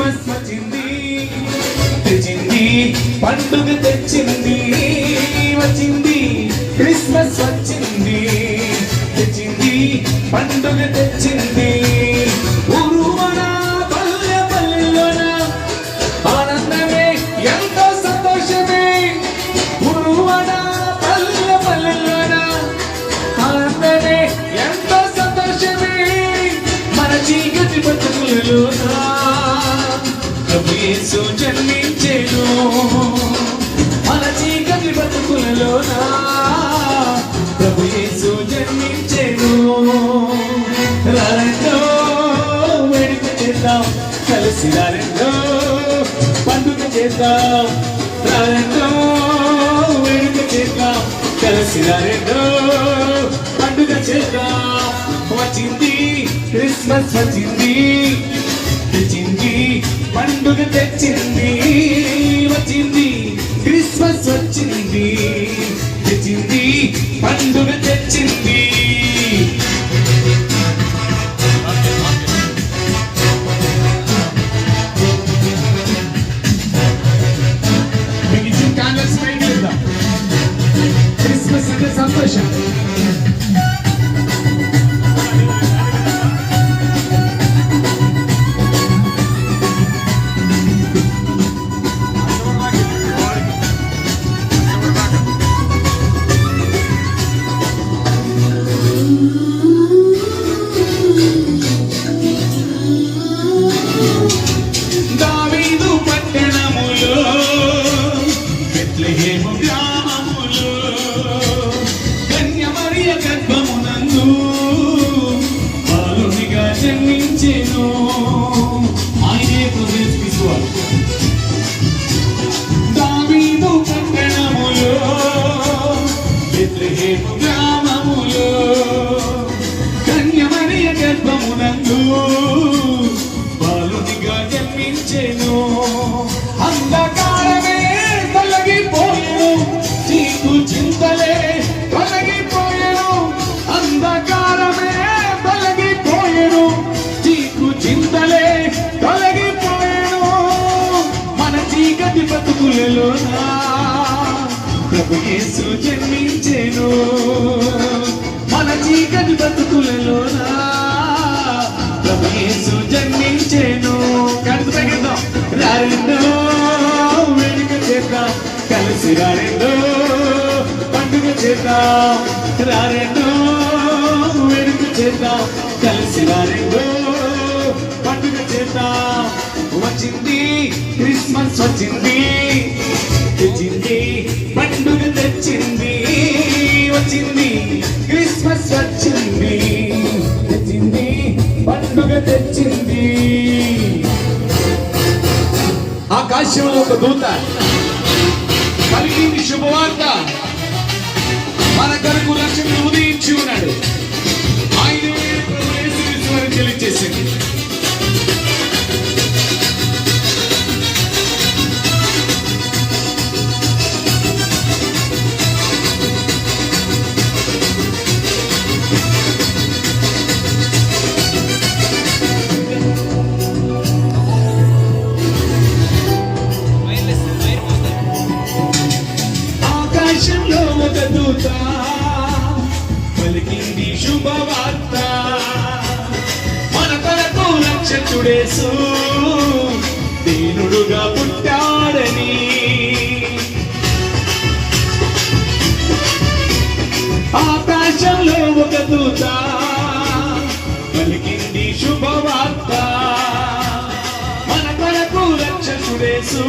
Christmas వచ్చింది తెచ్చింది పండుగ తెచ్చింది వచ్చింది క్రిస్మస్ వచ్చింది. తెచ్చింది పండుగ తెచ్చింది. ఊరు బతుకులలోనా ప్రభు యేసు జన్మించెను. రారెండో వేడుక చేద్దాం కలిసి రారెండో పండుగ చేద్దాం. రారెండో వేడుక చేద్దాం కలిసి రారెండో పండుగ చేద్దాం. వచ్చింది క్రిస్మస్ వచ్చింది. తెచ్చింది పండుగ తెచ్చింది. వచ్చింది క్రిస్మస్ వచ్చింది. పండుగ తెచ్చింది. క్రిస్మస్ అంటే సంతోషం. జన్మించెను చీకటి బతుకులలోనా ప్రభు యేసు జన్మించెను. మన చీకటి బతుకులలోనా ప్రభు యేసు జన్మించెను. కడుపు తగ్గిద్దాం. రారెండో వేడుక చేద్దాం. కలిసి రారెండో పండుగ చేద్దాం. రారెండో వేడుక చేద్దాం. కలిసి రారెండో పండుగ చేద్దాం. వచ్చింది క్రిస్మస్ వచ్చింది. తెచ్చింది పండుగ తెచ్చింది వచ్చింది క్రిస్మస్ వచ్చింది. తెచ్చింది పండుగ తెచ్చింది. ఆకాశంలో ఒక దూత కలిగింది శుభవార్త. రక్షకుడేసు దీనుడుగా పుట్టాడని. ఆకాశంలో ఒక దూత పలికింది శుభవార్త. మన కొరకు రక్షకుడేసు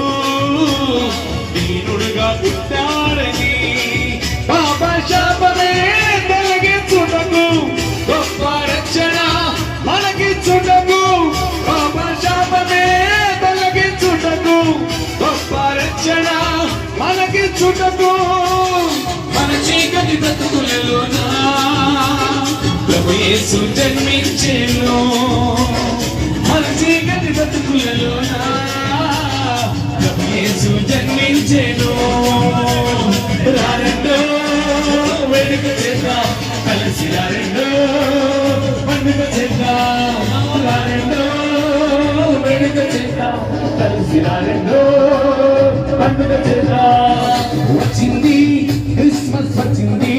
దీనుడుగా పుట్టాడని. మనకి మన చీకటి బ్రతుకులలోనా? ప్రభు యేసు జన్మించెను. మన చీకటి బ్రతుకులలోనా? ప్రభు యేసు జన్మించెను. రారెండో వెనుక చేద్దాం. కలిసి రారెండో పండుగ చేద్దాం. రారెండో వెనుక చేద్దాం. కలిసి రారెండో పండుగ చేద్దాం. క్రిస్మస్ వచ్చింది.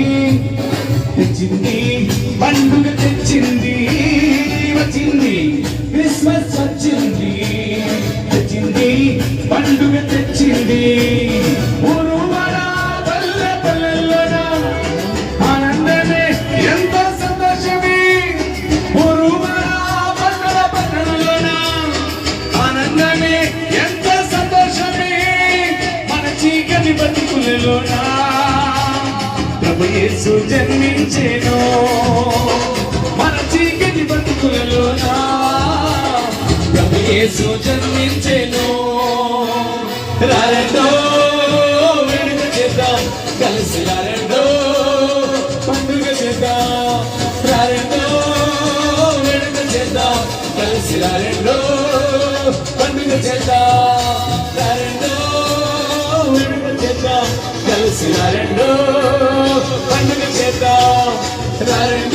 తెచ్చింది. పండుగ తెచ్చింది. వచ్చింది. క్రిస్మస్ వచ్చింది. తెచ్చింది. పండుగ తెచ్చింది. ఊరువాడ పల్లె ప్రభు యేసు జన్మించేను. మన చీకటి బతుకులలోనా ప్రభు యేసు జన్మించేను. రారెండో వెనుక చేద్దాం. కలిసి రారెండో పండుగ చేద్దాం. రారెండో వెనుక చేద్దాం. కలిసి రారెండో. కలిసి రారెండో పండుగ చేద్దాం. రారెండో